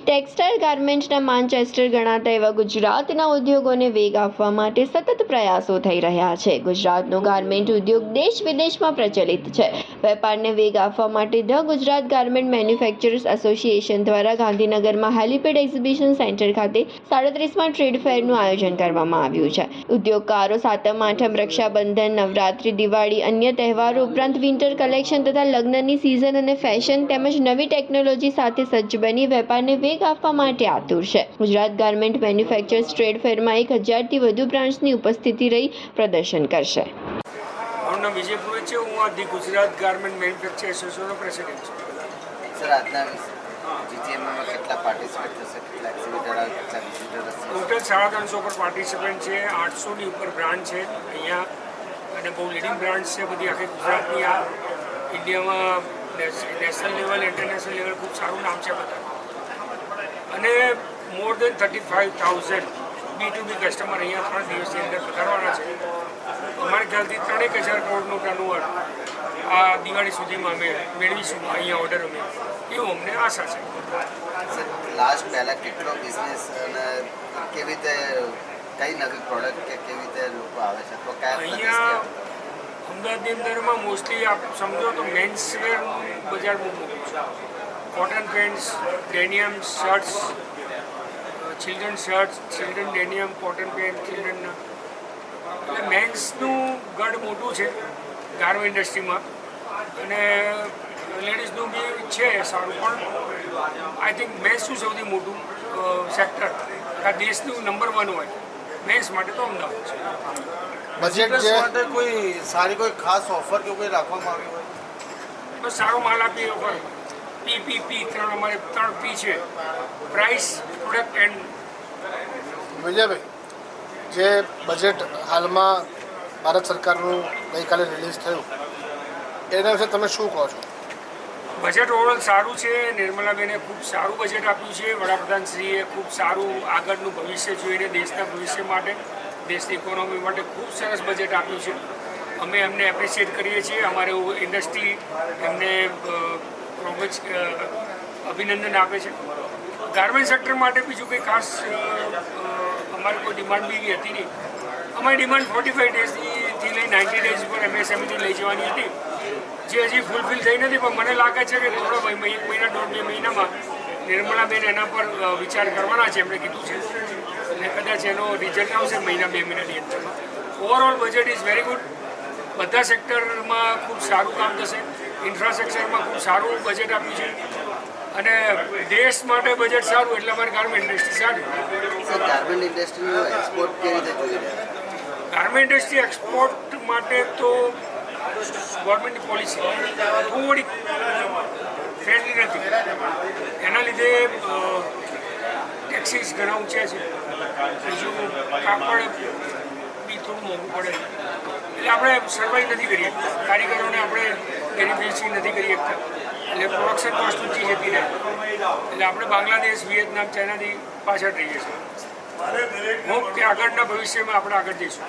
Textile ગાર્મેન્ટના Manchester ગણાતા એવા ગુજરાતના ઉદ્યોગોને વેગ આપવા માટે સતત પ્રયાસો થઈ રહ્યા છે. ગુજરાતનો ગાર્મેન્ટ ઉદ્યોગ દેશ વિદેશમાં પ્રચલિત છે. વેપારને વેગ આપવા માટે the Gujarat garment manufacturers association દ્વારા ગાંધીનગરમાં હેલિપેડ એક્ઝિબિશન સેન્ટર ખાતે સાડત્રીસમાં ટ્રેડ ફેરનું આયોજન કરવામાં આવ્યું છે. ઉદ્યોગકારો સાતમ, આઠમ રક્ષાબંધન, નવરાત્રિ, દિવાળી, અન્ય તહેવારો ઉપરાંત વિન્ટર કલેક્શન તથા લગ્નની સિઝન અને ફેશન તેમજ નવી ટેકનોલોજી સાથે સજ્જ બની વેપારને વેગ આપવા માટે આતુર છે. ગુજરાત ગાર્મેન્ટ મેન્યુફેક્ચર્સ ટ્રેડ ફેરમાં એક હજારથી વધુ બ્રાન્ડ્સની ઉપસ્થિતિ રહી પ્રદર્શન કરશે. મારું નામ વિજય પુરોહિત છે. હું આ ધી ગુજરાત ગાર્મેન્ટ મેન્યુફેક્ચર એસોસિએશનનો પ્રેસિડેન્ટ છું. સર આજના જીજીએમમાં કેટલા પાર્ટિસિપેટ થશે? કેટલા એક્ઝિબિટર આવે? કેટલા વિઝિટર હશે? ટોટલ સાડા ત્રણસો પર પાર્ટિસિપન્ટ છે. આઠસોની ઉપર બ્રાન્ડ છે અહીંયા. અને બહુ લીડિંગ બ્રાન્ડ છે બધી આખી ગુજરાતની. આ ઇન્ડિયામાં નેશનલ લેવલ ઇન્ટરનેશનલ લેવલ ખૂબ સારું નામ છે બધા then thirty five thousand B to B customer અહીંયા ત્રણ દિવસની અંદર પધારવાના છે. અમારા ખ્યાલથી ત્રણેક હજાર કરોડનું ટર્નઓવર આ દિવાળી સુધીમાં અમે મેળવીશું અહીંયા ઓર્ડર અમે. એવું અમને આશા છે. લાસ્ટ પહેલાં કેટલો બિઝનેસ અને કેવી રીતે કઈ નવી પ્રોડક્ટ કે કેવી રીતે લોકો આવે છે? તો કયા અહીંયા અમદાવાદની અંદરમાં મોસ્ટલી આપ સમજો તો મેન્સ વેરનું બજાર બહુ મોટું છે. Cotton pants denim shirts children shirts children denim cotton pant children એટલે મેન્સનું ગઢ મોટું છે ગાર્મ ઇન્ડસ્ટ્રીમાં અને લેડીઝનું બી છે સારું પણ આઈ થિંક મેન્સનું સૌથી મોટું સેક્ટર આ દેશનું નંબર વન હોય. મેન્સ માટે તો અમદાવાદ છે. બજેટ માટે કોઈ સારી કોઈ ખાસ ઓફર કે કોઈ રાખવામાં આવી હોય? બસ સારો માલ આપીએ ઉપર પી પી પી ત્રણ અમારે ત્રણ પી છે. પ્રાઇસ પ્રોડક્ટ એન્ડ વિજયભાઈ જે બજેટ હાલમાં ભારત સરકારનું ગઈકાલે રિલીઝ થયું એના વિશે તમે શું કહો છો? બજેટ ઓવરઓલ સારું છે નિર્મલાબેને ખૂબ સારું બજેટ આપ્યું છે વડાપ્રધાનશ્રીએ ખૂબ સારું આગળનું ભવિષ્ય જોઈને દેશના ભવિષ્ય માટે દેશની ઇકોનોમી માટે ખૂબ સરસ બજેટ આપ્યું છે. અમે એમને એપ્રિશિએટ કરીએ છીએ અમારે ઇન્ડસ્ટ્રી એમને ખૂબ જ અભિનંદન આપે છે. ગાર્મેન્ટ સેક્ટર માટે બીજું કંઈ ખાસ અમારી કોઈ ડિમાન્ડ બી એવી હતી નહીં. અમારી ડિમાન્ડ ફોર્ટી ફાઈવ ડેઝથી લઈ નાઇન્ટી ડેઝ ઉપર એમએસએમઈની લઈ જવાની હતી. જે હજી ફૂલફિલ થઈ નથી, પણ મને લાગે છે કે થોડો એક મહિના, દોઢ, બે મહિનામાં નિર્મલાબેન એના પર વિચાર કરવાના છે, એમણે કીધું છે. અને કદાચ એનો રિઝલ્ટ આવશે મહિના, બે મહિનાની અંદરમાં overall budget is very good બધા સેક્ટરમાં ખૂબ સારું કામ થશે. ઇન્ફ્રાસ્ટ્રક્ચરમાં ખૂબ સારું બજેટ આપ્યું છે. અને દેશ માટે બજેટ સારું એટલે અમારી ગાર્મેન્ટ ઇન્ડસ્ટ્રી સારી. ગાર્મેન્ટ ઇન્ડસ્ટ્રીનું એક્સપોર્ટ કેવી રીતે જોઈ રહ્યા ગાર્મેન્ટ ઇન્ડસ્ટ્રી એક્સપોર્ટ માટે તો ગવર્મેન્ટની પોલિસી થોડી ફ્રેન્ડલી નથી. એના લીધે ટેક્સીસ ઘણા ઊંચા છે. બીજું કાપડ બી થોડું મોંઘું પડે. એટલે આપણે સર્વાઈવ નથી કરી કારીગરોને આપણે બેનિફિશિંગ નથી કરી શકતા. એટલે પ્રોડક્શન કોસ્ટ ઊંચી જતી રહે. એટલે આપણે બાંગ્લાદેશ, વિયેતનામ, ચાઇનાથી પાછળ રહીએ છીએ. હોપ કે આગળના ભવિષ્યમાં આપણે આગળ જઈશું.